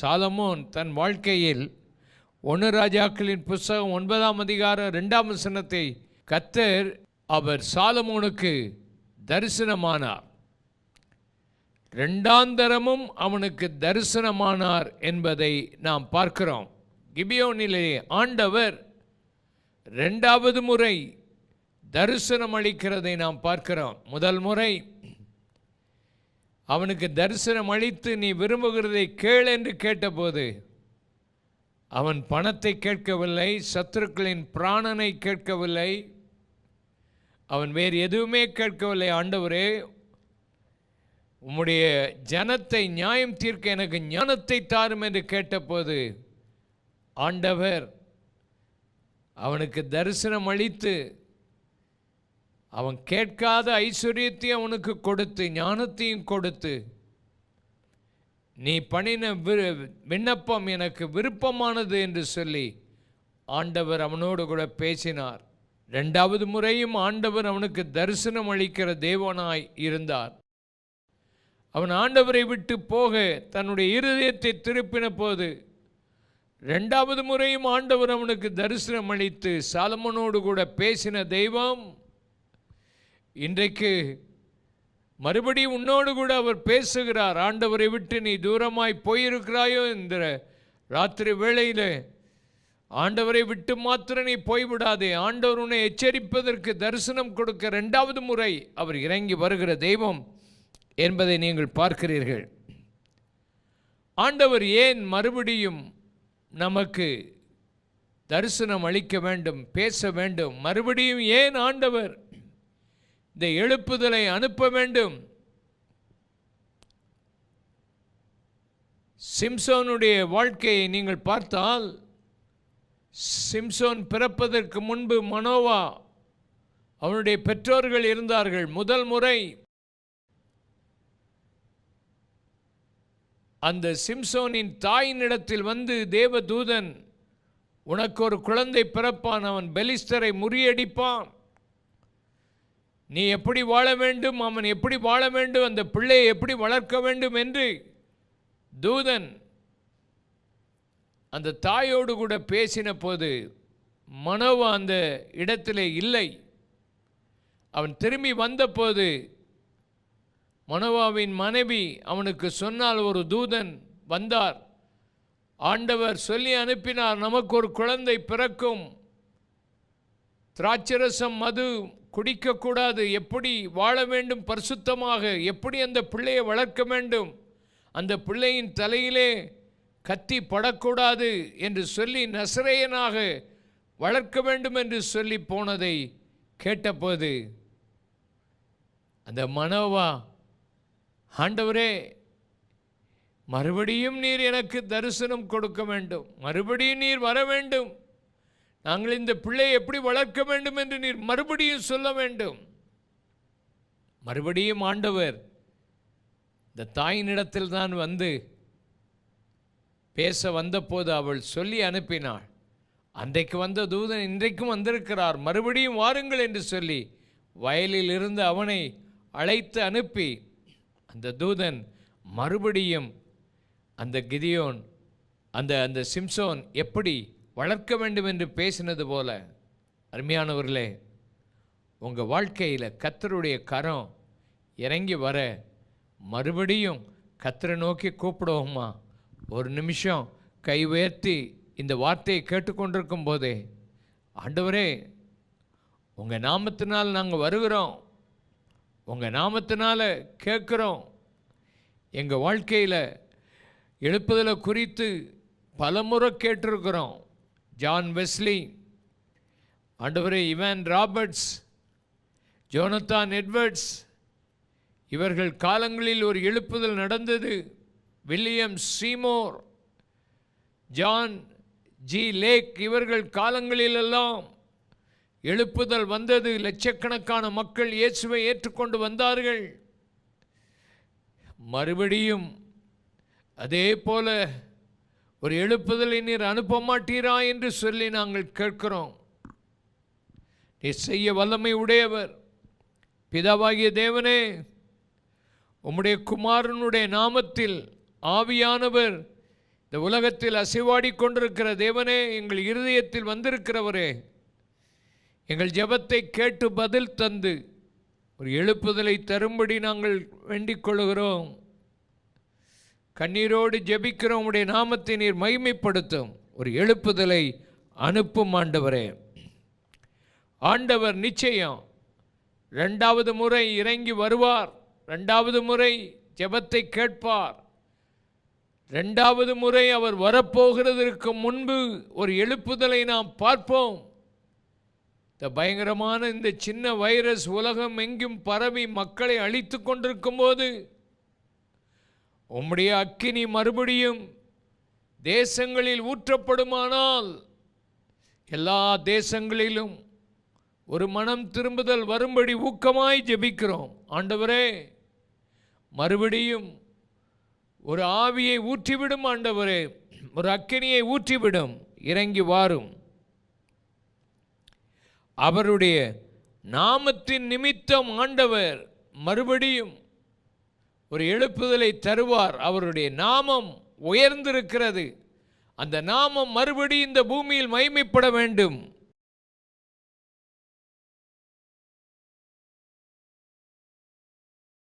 Solomon தன் வாழ்க்கையில் ஒன்று ராஜாக்களின் புஸ்தகம் ஒன்பதாம் அதிகாரம் ரெண்டாம் வசனத்தை கத்தர் அவர் சாலமோனுக்கு தரிசனமானார். ரெண்டாந்தரமும் அவனுக்கு தரிசனமானார் என்பதை நாம் பார்க்கிறோம். கிபியோனிலே ஆண்டவர் ரெண்டாவது முறை தரிசனம் அளிக்கிறதை நாம் பார்க்கிறோம். முதல் முறை அவனுக்கு தரிசனம் அளித்து நீ விரும்புகிறதை கேள் என்று கேட்டபோது அவன் பணத்தை கேட்கவில்லை சத்துருக்களின் பிராணனை கேட்கவில்லை அவன் வேறு எதுவுமே கேட்கவில்லை. ஆண்டவரே உம்முடைய ஜனத்தை நியாயம் தீர்க்க எனக்கு ஞானத்தை தாரும் என்று கேட்டபோது ஆண்டவர் அவனுக்கு தரிசனம் அளித்து அவன் கேட்காத ஐஸ்வர்யத்தையும் அவனுக்கு கொடுத்து ஞானத்தையும் கொடுத்து நீ பண்ணின விரு விண்ணப்பம் எனக்கு விருப்பமானது என்று சொல்லி ஆண்டவர் அவனோடு கூட பேசினார். ரெண்டாவது முறையும் ஆண்டவர் அவனுக்கு தரிசனம் அளிக்கிற தேவனாய் இருந்தார். அவன் ஆண்டவரை விட்டு போக தன்னுடைய இருதயத்தை திருப்பின போது ரெண்டாவது முறையும் ஆண்டவர் அவனுக்கு தரிசனம் அளித்து சாலமனோடு கூட பேசின தெய்வம் இன்றைக்கு மறுபடியும் உன்னோடு கூட அவர் பேசுகிறார். ஆண்டவரை விட்டு நீ தூரமாய் போயிருக்கிறாயோ என்கிற ராத்திரி வேளையில் ஆண்டவரை விட்டு மாத்திரம் நீ போய்விடாதே. ஆண்டவர் உன்னை எச்சரிப்பதற்கு தரிசனம் கொடுக்க ரெண்டாவது முறை அவர் இறங்கி வருகிற தெய்வம் என்பதை நீங்கள் பார்க்கிறீர்கள். ஆண்டவர் ஏன் மறுபடியும் நமக்கு தரிசனம் அளிக்க வேண்டும் பேச வேண்டும்? மறுபடியும் ஏன் ஆண்டவர் இந்த எழுப்புதலை அனுப்ப வேண்டும். சிம்சோனுடைய வாழ்க்கையை நீங்கள் பார்த்தால் சிம்சோன் பிறப்பதற்கு முன்பு மனோவா அவனுடைய பெற்றோர்கள் இருந்தார்கள். முதல் முறை அந்த சிம்சோனின் தாயினிடத்தில் வந்து தேவதூதன் உனக்கு ஒரு குழந்தை பிறப்பான் அவன் பெலிஸ்டரை முறியடிப்பான். நீ எப்படி வாழ வேண்டும்? அவன் எப்படி வாழ வேண்டும்? அந்த பிள்ளையை எப்படி வளர்க்க வேண்டும் என்று தூதன் அந்த தாயோடு கூட பேசின போது மனோவா அந்த இடத்திலே இல்லை. அவன் திரும்பி வந்தபோது மனோவாவின் மனைவி அவனுக்கு சொன்னால் ஒரு தூதன் வந்தார். ஆண்டவர் சொல்லி அனுப்பினார் நமக்கு ஒரு குழந்தை பிறக்கும். திராட்சரசம் மது குடிக்கக்கூடாது. எப்படி வாழ வேண்டும் பரிசுத்தமாக? எப்படி அந்த பிள்ளையை வளர்க்க வேண்டும்? அந்த பிள்ளையின் தலையிலே கத்தி படக்கூடாது என்று சொல்லி நசரையனாக வளர்க்க வேண்டும் என்று சொல்லி போனதை கேட்டபோது அந்த மனோவா ஆண்டவரே மறுபடியும் நீர் எனக்கு தரிசனம் கொடுக்க வேண்டும். மறுபடியும் நீர் வர வேண்டும். நாங்கள் இந்த பிள்ளையை எப்படி வளர்க்க வேண்டும் என்று நீர் மறுபடியும் சொல்ல வேண்டும். மறுபடியும் ஆண்டவர் இந்த தாயினிடத்தில் தான் வந்து பேச வந்தபோது அவள் சொல்லி அனுப்பினாள். அன்றைக்கு வந்த தூதன் இன்றைக்கும் வந்திருக்கிறார். மறுபடியும் வாருங்கள் என்று சொல்லி வயலில் இருந்து அவனை அழைத்து அனுப்பி. அந்த தூதன் மறுபடியும் அந்த கிதியோன் அந்த அந்த சிம்சோன் எப்படி வளர்க்க வேண்டும் என்று பேசினது போல அருமையானவர்களே உங்கள் வாழ்க்கையில் கத்தருடைய கரம் இறங்கி வர மறுபடியும் கத்தரை நோக்கி கூப்பிடுவோமா? ஒரு நிமிஷம் கை உயர்த்தி இந்த வார்த்தையை கேட்டுக்கொண்டிருக்கும் போதே ஆண்டவரே உங்கள் நாமத்தினால் நாங்கள் வருகிறோம். உங்கள் நாமத்தினால் கேட்குறோம். எங்கள் வாழ்க்கையில் எழுப்புதலை குறித்து பலமுறை கேட்டிருக்கிறோம். ஜான் வெஸ்லி ஆண்டவரே இவன் ராபர்ட்ஸ் ஜோனத்தான் எட்வர்ட்ஸ் இவர்கள் காலங்களில் ஒரு எழுப்புதல் நடந்தது. William Seymour John G Lake இவர்கள் காலங்களிலெல்லாம் எழுப்புதல் வந்தது. லட்சக்கணக்கான மக்கள் இயேசுவை ஏற்றுக்கொண்டு வந்தார்கள். மறுபடியும் அதே போல ஒரு எழுப்புதலை நீர் அனுப்ப மாட்டீரா என்று சொல்லி நாங்கள் கேட்கிறோம். நீர் செய்ய வல்லமை உடையவர். பிதாவாகிய தேவனே உம்முடைய குமாரனுடைய நாமத்தில் ஆவியானவர் இந்த உலகத்தில் அசைவாடி கொண்டிருக்கிற தேவனே எங்கள் இருதயத்தில் வந்திருக்கிறவரே எங்கள் ஜெபத்தை கேட்டு பதில் தந்து ஒரு எழுப்புதலை தரும்படி நாங்கள் வேண்டிக் கொள்கிறோம். கண்ணீரோடு ஜெபிக்கிறோம் உடைய நாமத்தை நீர் மகிமைப்படுத்தும். ஒரு எழுப்புதலை அனுப்பும் ஆண்டவரே. ஆண்டவர் நிச்சயம் ரெண்டாவது முறை இறங்கி வருவார். ரெண்டாவது முறை ஜெபத்தை கேட்பார். ரெண்டாவது முறை அவர் வரப்போகிறதற்கு முன்பு ஒரு எழுப்புதலை நாம் பார்ப்போம். இந்த பயங்கரமான இந்த சின்ன வைரஸ் உலகம் எங்கும் பரவி மக்களை அழித்து கொண்டிருக்கும் போது உம்முடைய அக்கினி மறுபடியும் தேசங்களில் ஊற்றப்படுமானால் எல்லா தேசங்களிலும் ஒரு மனம் திரும்புதல் வரும்படி ஊக்கமாய் ஜெபிக்கிறோம். ஆண்டவரே மறுபடியும் ஒரு ஆவியை ஊற்றிவிடும் ஆண்டவரே ஒரு அக்கினியை ஊற்றிவிடும் இறங்கி வாரும். அவருடைய நாமத்தின் நிமித்தம் ஆண்டவர் மறுபடியும் ஒரு எழுப்புதலை தருவார். அவருடைய நாமம் உயர்ந்திருக்கிறது. அந்த நாமம் மறுபடி இந்த பூமியில் மைமைப்பட வேண்டும்.